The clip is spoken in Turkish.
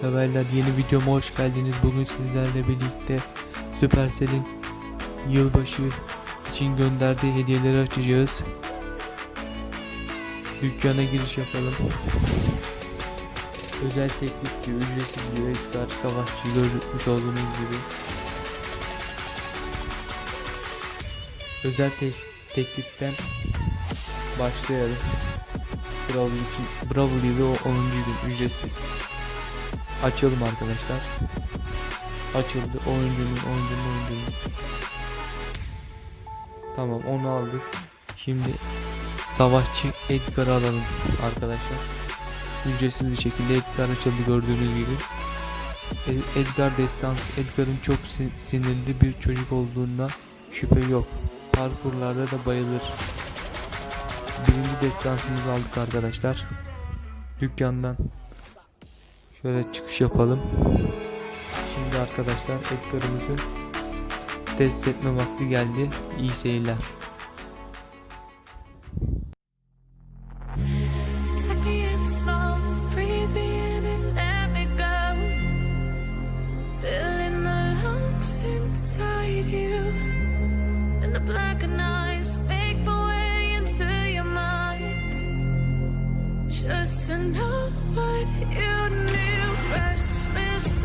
severler yeni videoma hoş geldiniz. Bugün sizlerle birlikte Supercell'in yılbaşı için gönderdiği hediyeleri açacağız. Dükkana giriş yapalım. Özel teklif diyor, ücretsiz diyor, Edgar Savaşçı görmüş olduğunuz gibi. Özel te- tekliften başlayalım. Bravo için yılı o 10. gün ücretsiz. Açalım arkadaşlar. Açıldı 10. gün 10. gün 10. gün. Tamam onu aldık. Şimdi savaşçı Edgar'ı alalım arkadaşlar. Ücretsiz bir şekilde Edgar açıldı gördüğünüz gibi. E- Edgar destansı Edgar'ın çok sin- sinirli bir çocuk olduğuna şüphe yok. Parkurlarda da bayılır. Birinci destansımızı aldık arkadaşlar. Dükkandan şöyle çıkış yapalım. Şimdi arkadaşlar Edgar'ımızı test etme vakti geldi. İyi seyirler. Just to know what you knew, restless